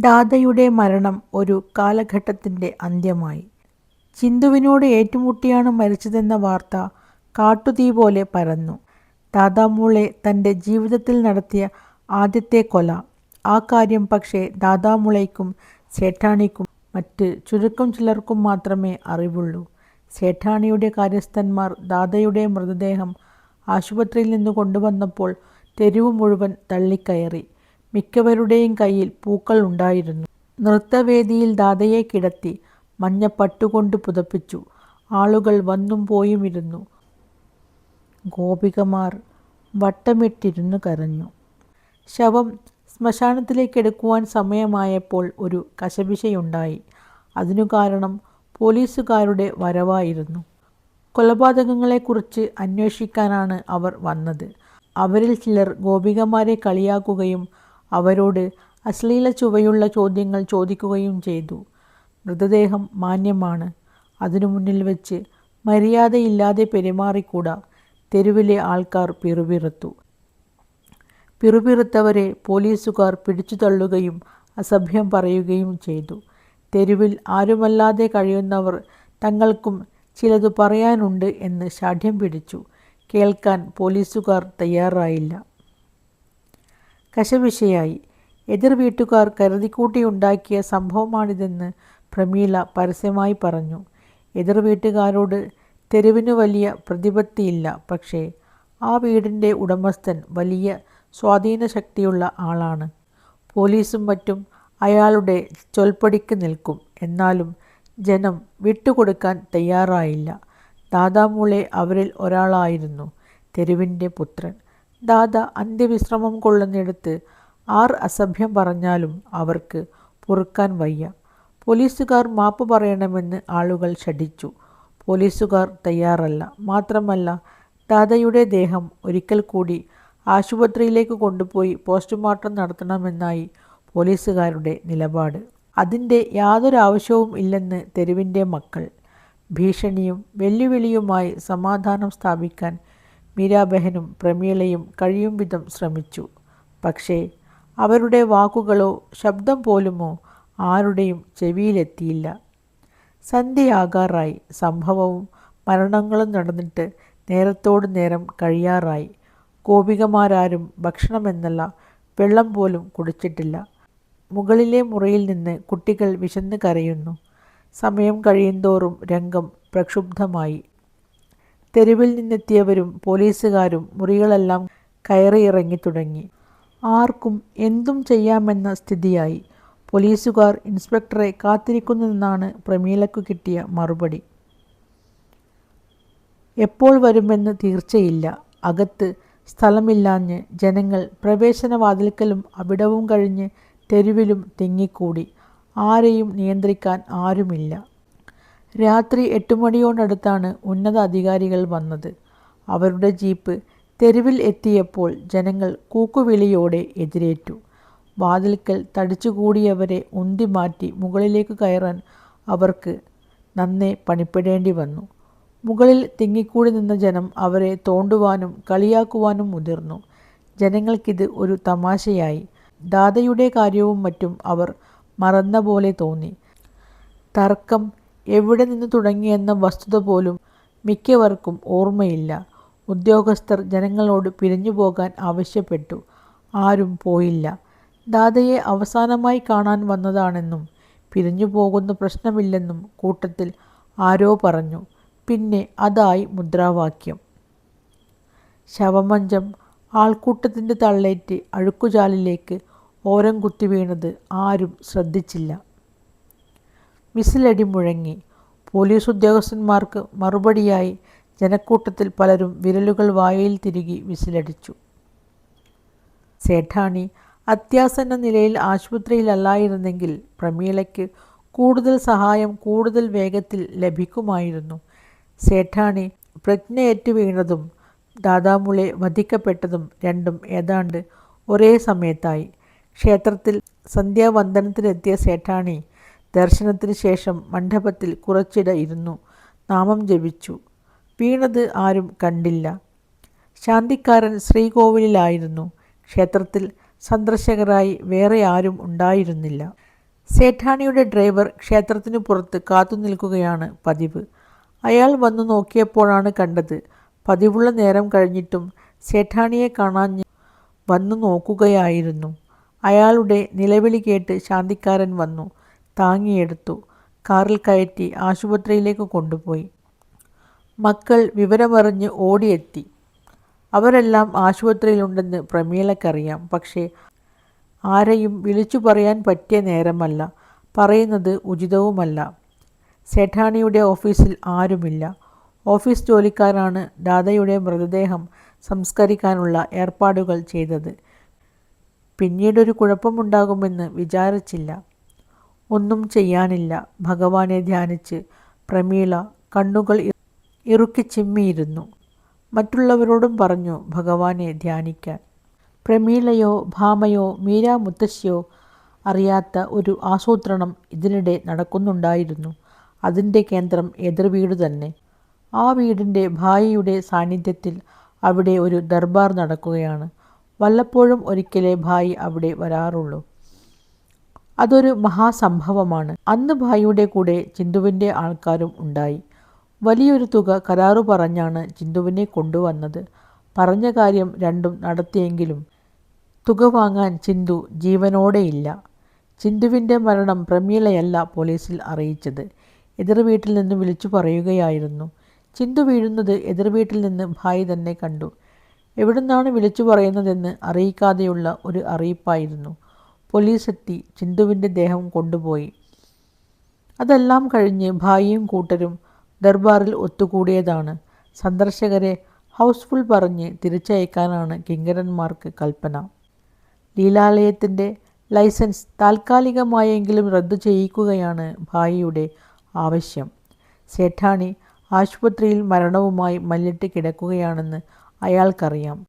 ദാദയുടെ മരണം ഒരു കാലഘട്ടത്തിന്റെ അന്ത്യമായി. ചിന്തുവിനോട് ഏറ്റുമുട്ടിയാണ് മരിച്ചതെന്ന വാർത്ത കാട്ടുതീ പോലെ പരന്നു. ദാദാമൂളെ തന്റെ ജീവിതത്തിൽ നടത്തിയ ആദ്യത്തെ കൊല. ആ കാര്യം പക്ഷേ ദാദാമുളയ്ക്കും സേഠാണിക്കും മറ്റ് ചുരുക്കം ചിലർക്കും മാത്രമേ അറിവുള്ളൂ. സേഠാണിയുടെ കാര്യസ്ഥന്മാർ ദാദയുടെ മൃതദേഹം ആശുപത്രിയിൽ നിന്ന് കൊണ്ടുവന്നപ്പോൾ തെരുവ് മുഴുവൻ തള്ളിക്കയറി. മിക്കവരുടെയും കയ്യിൽ പൂക്കൾ ഉണ്ടായിരുന്നു. നൃത്തവേദിയിൽ ദാതയെ കിടത്തി മഞ്ഞ പട്ടുകൊണ്ട് പുതപ്പിച്ചു. ആളുകൾ വന്നും പോയുമിരുന്നു. ഗോപികമാർ വട്ടമിട്ടിരുന്നു കരഞ്ഞു. ശവം ശ്മശാനത്തിലേക്കെടുക്കുവാൻ സമയമായപ്പോൾ ഒരു കശപിശയുണ്ടായി. അതിനു കാരണം പോലീസുകാരുടെ വരവായിരുന്നു. കൊലപാതകങ്ങളെക്കുറിച്ച് അന്വേഷിക്കാനാണ് അവർ വന്നത്. അവരിൽ ചിലർ ഗോപികമാരെ കളിയാക്കുകയും അവരോട് അശ്ലീല ചുവയുള്ള ചോദ്യങ്ങൾ ചോദിക്കുകയും ചെയ്തു. മൃതദേഹം മാന്യമാണ്. അതിനു മുന്നിൽ വച്ച് മര്യാദയില്ലാതെ പെരുമാറിക്കൂടാ. തെരുവിലെ ആൾക്കാർ പിറുപിറുത്തു. പിറുപിറുത്തവരെ പോലീസുകാർ പിടിച്ചു തള്ളുകയും അസഭ്യം പറയുകയും ചെയ്തു. തെരുവിൽ ആരുമല്ലാതെ കഴിയുന്നവർ തങ്ങൾക്കും ചിലത് പറയാനുണ്ട് എന്ന് ഷാഠ്യം പിടിച്ചു. കേൾക്കാൻ പോലീസുകാർ തയ്യാറായില്ല. കശപിശയായി. എതിർവീട്ടുകാർ കരുതിക്കൂട്ടിയുണ്ടാക്കിയ സംഭവമാണിതെന്ന് പ്രമീള പരസ്യമായി പറഞ്ഞു. എതിർ വീട്ടുകാരോട് തെരുവിന് വലിയ പ്രതിപത്തിയില്ല. പക്ഷേ ആ വീടിന്റെ ഉടമസ്ഥൻ വലിയ സ്വാധീന ശക്തിയുള്ള ആളാണ്. പോലീസും മറ്റും അയാളുടെ ചൊൽപ്പടിക്ക് നിൽക്കും. എന്നാലും ജനം വിട്ടുകൊടുക്കാൻ തയ്യാറായില്ല. ദാദാമൂളെ അവരിൽ ഒരാളായിരുന്നു. തെരുവിന്റെ പുത്രൻ. ദാദ അന്ത്യവിശ്രമം കൊള്ളുന്നിടത്ത് ആർ അസഭ്യം പറഞ്ഞാലും അവർക്ക് പൊറുക്കാൻ വയ്യ. പോലീസുകാർ മാപ്പ് പറയണമെന്ന് ആളുകൾ ഷഠിച്ചു പോലീസുകാർ തയ്യാറല്ല. മാത്രമല്ല ദാദയുടെ ദേഹം ഒരിക്കൽ കൂടി ആശുപത്രിയിലേക്ക് കൊണ്ടുപോയി പോസ്റ്റ്മോർട്ടം നടത്തണമെന്നായി പോലീസുകാരുടെ നിലപാട്. അതിന്റെ യാതൊരാവശ്യവും ഇല്ലെന്ന് തെരുവിന്റെ മക്കൾ. ഭീഷണിയും വെല്ലുവിളിയുമായി സമാധാനം സ്ഥാപിക്കാൻ മീരാബെഹനും പ്രമീളയും കഴിയും വിധം ശ്രമിച്ചു. പക്ഷേ അവരുടെ വാക്കുകളോ ശബ്ദം പോലുമോ ആരുടെയും ചെവിയിലെത്തിയില്ല. സന്ധ്യയാകാറായി. സംഭവവും മരണങ്ങളും നടന്നിട്ട് നേരത്തോട് നേരം കഴിയാറായി. ഗോപികമാരാരും ഭക്ഷണമെന്നല്ല വെള്ളം പോലും കുടിച്ചിട്ടില്ല. മുകളിലെ മുറിയിൽ നിന്ന് കുട്ടികൾ വിശന്ന് കരയുന്നു. സമയം കഴിയുന്തോറും രംഗം പ്രക്ഷുബ്ധമായി. തെരുവിൽ നിന്നെത്തിയവരും പോലീസുകാരും മുറികളെല്ലാം കയറിയിറങ്ങി തുടങ്ങി ആർക്കും എന്തും ചെയ്യാമെന്ന സ്ഥിതിയായി. പോലീസുകാർ ഇൻസ്പെക്ടറെ കാത്തിരിക്കുന്നെന്നാണ് പ്രമീലക്കു കിട്ടിയ മറുപടി. എപ്പോൾ വരുമെന്ന് തീർച്ചയില്ല. അകത്ത് സ്ഥലമില്ലാഞ്ഞ് ജനങ്ങൾ പ്രവേശനവാതിൽക്കലും അവിടവും കഴിഞ്ഞ് തെരുവിലും തിങ്ങിക്കൂടി. ആരെയും നിയന്ത്രിക്കാൻ ആരുമില്ല. രാത്രി എട്ട് മണിയോടടുത്താണ് ഉന്നത അധികാരികൾ വന്നത്. അവരുടെ ജീപ്പ് തെരുവിൽ എത്തിയപ്പോൾ ജനങ്ങൾ കൂക്കുവിളിയോടെ എതിരേറ്റു. വാതിൽക്കൽ തടിച്ചുകൂടിയവരെ ഉന്തിമാറ്റി മുകളിലേക്ക് കയറാൻ അവർക്ക് നന്നേ പണിപ്പെടേണ്ടി വന്നു. മുകളിൽ തിങ്ങിക്കൂടി നിന്ന ജനം അവരെ തോണ്ടുവാനും കളിയാക്കുവാനും മുതിർന്നു. ജനങ്ങൾക്കിത് ഒരു തമാശയായി. ദാദയുടെ കാര്യവും മറ്റും അവർ മറന്ന പോലെ തോന്നി. തർക്കം എവിടെ നിന്ന് തുടങ്ങിയെന്ന വസ്തുത പോലും മിക്കവർക്കും ഓർമ്മയില്ല. ഉദ്യോഗസ്ഥർ ജനങ്ങളോട് പിരിഞ്ഞു പോകാൻ ആവശ്യപ്പെട്ടു. ആരും പോയില്ല. ദാദയെ അവസാനമായി കാണാൻ വന്നതാണെന്നും പിരിഞ്ഞു പോകുന്ന പ്രശ്നമില്ലെന്നും കൂട്ടത്തിൽ ആരോ പറഞ്ഞു. പിന്നെ അതായി മുദ്രാവാക്യം. ശവമഞ്ചം ആൾക്കൂട്ടത്തിന്റെ തള്ളേറ്റ് അഴുക്കുചാലിലേക്ക് ഓരം കുത്തി വീണത് ആരും ശ്രദ്ധിച്ചില്ല. വിസിലടി മുഴങ്ങി. പോലീസ് ഉദ്യോഗസ്ഥന്മാർക്ക് മറുപടിയായി ജനക്കൂട്ടത്തിൽ പലരും വിരലുകൾ വായയിൽ തിരുകി വിസിലടിച്ചു. സേഠാണി അത്യാസന്ന നിലയിൽ ആശുപത്രിയിലല്ലായിരുന്നെങ്കിൽ പ്രമീളയ്ക്ക് കൂടുതൽ സഹായം കൂടുതൽ വേഗത്തിൽ ലഭിക്കുമായിരുന്നു. സേഠാണി പ്രജ്ഞയേറ്റു വീണതും ദാദാമുളെ വധിക്കപ്പെട്ടതും രണ്ടും ഏതാണ്ട് ഒരേ സമയത്തായി. ക്ഷേത്രത്തിൽ സന്ധ്യാവന്ദനത്തിനെത്തിയ സേഠാണി ദർശനത്തിന് ശേഷം മണ്ഡപത്തിൽ കുറച്ചിട ഇരുന്നു നാമം ജപിച്ചു. വീണത് ആരും കണ്ടില്ല. ശാന്തിക്കാരൻ ശ്രീകോവിലായിരുന്നു ക്ഷേത്രത്തിൽ സന്ദർശകരായി വേറെ ആരും ഉണ്ടായിരുന്നില്ല. സേഠാണിയുടെ ഡ്രൈവർ ക്ഷേത്രത്തിനു പുറത്ത് കാത്തു നിൽക്കുകയാണ് പതിവ് അയാൾ വന്നു നോക്കിയപ്പോഴാണ് കണ്ടത് പതിവുള്ള നേരം കഴിഞ്ഞിട്ടും സേഠാണിയെ കാണാൻ വന്നു നോക്കുകയായിരുന്നു അയാളുടെ നിലവിളി കേട്ട് ശാന്തിക്കാരൻ വന്നു താങ്ങിയെടുത്തു. കാറിൽ കയറ്റി ആശുപത്രിയിലേക്ക് കൊണ്ടുപോയി. മക്കൾ വിവരമറിഞ്ഞ് ഓടിയെത്തി. അവരെല്ലാം ആശുപത്രിയിലുണ്ടെന്ന് പ്രമീളയ്ക്കറിയാം പക്ഷേ ആരെയും വിളിച്ചു പറയാൻ പറ്റിയ നേരമല്ല. പറയുന്നത് ഉചിതവുമല്ല. സേഠാണിയുടെ ഓഫീസിൽ ആരുമില്ല. ഓഫീസ് ജോലിക്കാരാണ് ദാദയുടെ മൃതദേഹം സംസ്കരിക്കാനുള്ള ഏർപ്പാടുകൾ ചെയ്തത്. പിന്നീടൊരു കുഴപ്പമുണ്ടാകുമെന്ന് വിചാരിച്ചില്ല. ഒന്നും ചെയ്യാനില്ല. ഭഗവാനെ ധ്യാനിച്ച് പ്രമീള കണ്ണുകൾ ഇറുക്കി ചിമ്മിയിരുന്നു. മറ്റുള്ളവരോടും പറഞ്ഞു ഭഗവാനെ ധ്യാനിക്കാൻ. പ്രമീളയോ ഭാമയോ മീരാ മുത്തശ്ശിയോ അറിയാത്ത ഒരു ആസൂത്രണം ഇതിനിടെ നടക്കുന്നുണ്ടായിരുന്നു. അതിന്റെ കേന്ദ്രം എതിർവീട് തന്നെ. ആ വീടിന്റെ ഭായിയുടെ സാന്നിധ്യത്തിൽ അവിടെ ഒരു ദർബാർ നടക്കുകയാണ്. വല്ലപ്പോഴും ഒരിക്കലേ ഭായി അവിടെ വരാറുള്ളൂ. അതൊരു മഹാസംഭവമാണ്. അന്ന് ഭായിയുടെ കൂടെ ചിന്തുവിന്റെ ആൾക്കാരും ഉണ്ടായി. വലിയൊരു തുക കരാറു പറഞ്ഞാണ് ചിന്തുവിനെ കൊണ്ടുവന്നത്. പറഞ്ഞ കാര്യം രണ്ടും നടത്തിയെങ്കിലും തുക വാങ്ങാൻ ചിന്തു ജീവനോടെയില്ല. ചിന്തുവിന്റെ മരണം പ്രമീളയല്ല പോലീസിൽ അറിയിച്ചത്. എതിർ വീട്ടിൽ നിന്ന് വിളിച്ചു പറയുകയായിരുന്നു. ചിന്തു വീഴുന്നത് എതിർ വീട്ടിൽ നിന്ന് ഭായി തന്നെ കണ്ടു. എവിടുന്നാണ് വിളിച്ചു പറയുന്നതെന്ന് അറിയിക്കാതെയുള്ള ഒരു അറിയിപ്പായിരുന്നു. പോലീസ് എത്തി ചിന്തുവിന്റെ ദേഹം കൊണ്ടുപോയി. അതെല്ലാം കഴിഞ്ഞ് ഭായിയും കൂട്ടരും ദർബാറിൽ ഒത്തുകൂടിയതാണ്. സന്ദർശകരെ ഹൗസ്ഫുൾ പറഞ്ഞ് തിരിച്ചയക്കാനാണ് കിങ്കരന്മാർക്ക് കൽപ്പന. ലീലാലയത്തിന്റെ ലൈസൻസ് താൽക്കാലികമായെങ്കിലും റദ്ദു ചെയ്യിക്കുകയാണ് ഭായിയുടെ ആവശ്യം. സേഠാണി ആശുപത്രിയിൽ മരണവുമായി മല്ലിട്ട് കിടക്കുകയാണെന്ന് അയാൾക്കറിയാം.